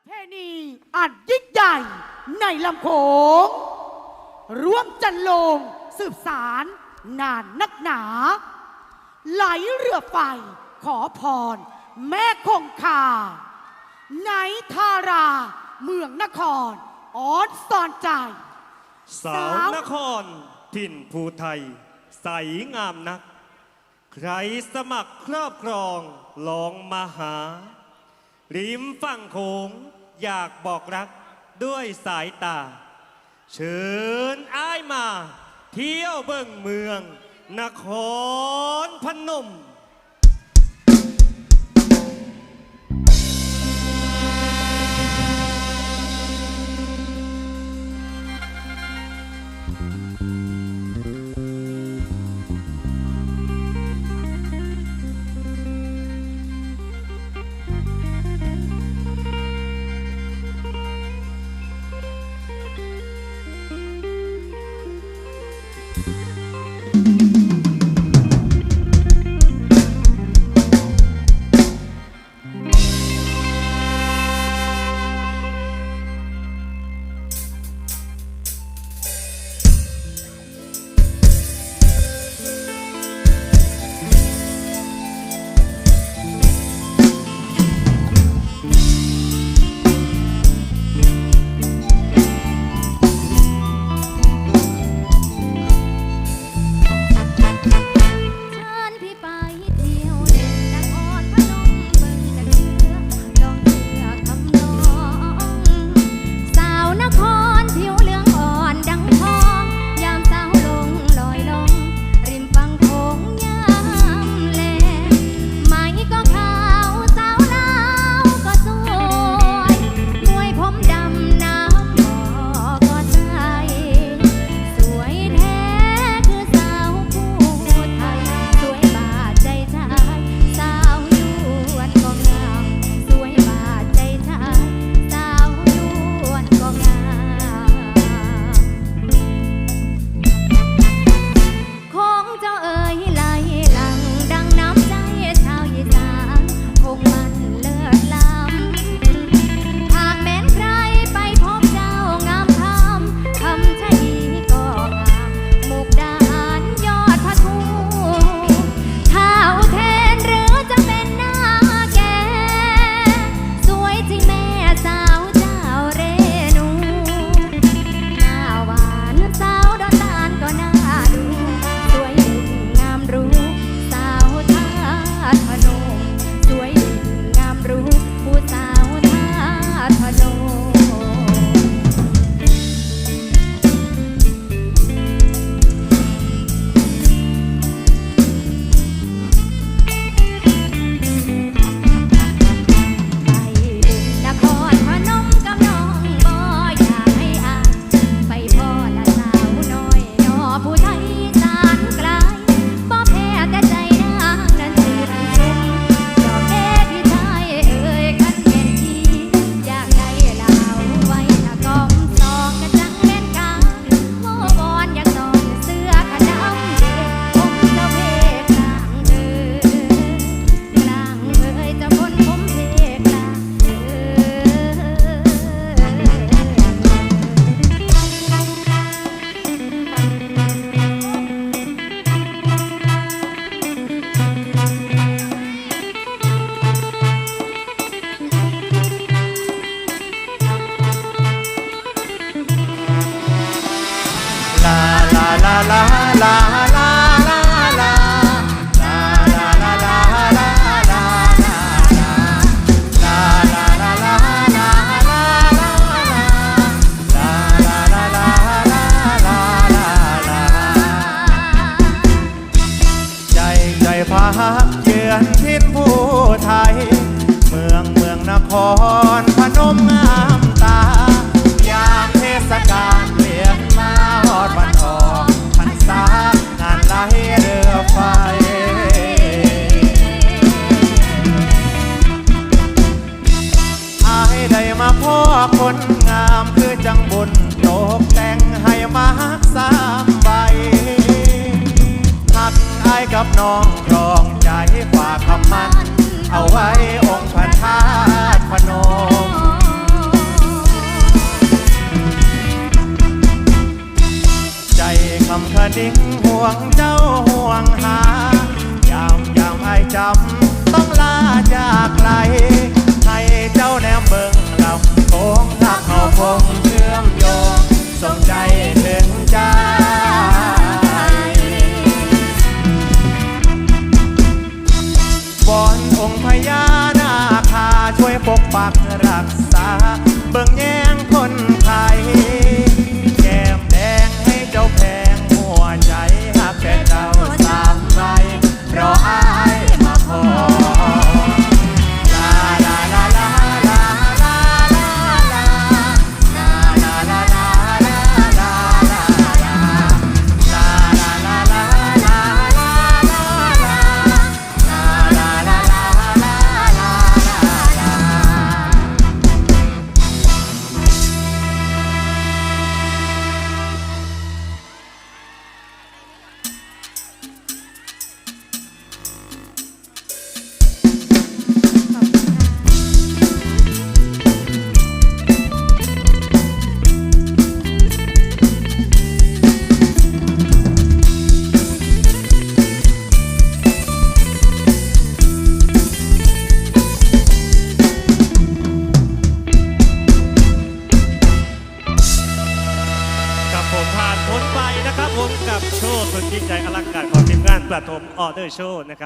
ประเพณีอันยิ่งใหญ่ในลำโขงร่วมจันลงสืบสาร นานนักหนา ไหลเรือไฟขอพร แม่คงคาในทารา เมืองนครออนสอนใจ สาวนคร ถิ่นภูไทย ใสงามนัก ใครสมัครครอบครองลองมาหา ริมฝั่งโขงอยากบอกรักด้วยสายตา เชิญอ้ายมา เที่ยวเบิ่งเมือง นครพนม พาเยือนทินผู้ไทย เมืองเมืองนครพนมงามตา ยามเทศกาลเลียงมาหอดบันทอกพรรษางานไหลเรือไฟอายได้มาพ่อคนงามคือจังบุญตกแต่งให้มาสามใบทักอายกับน้อง เอาไว้องค์พระธาตุพนมใจคำคะนิ่งห่วงเจ้าห่วงหายามยามไอจำต้องลาจากไกลให้เจ้าแนมเบิ่งลำโค้งทักเอาคงเชื่อมโยงสมใจถึงใจบอน ยานาคาช่วยปกปักรักษา เบิ่งแย่งคนไทย ประถมออเดอร์โชว์นะครับ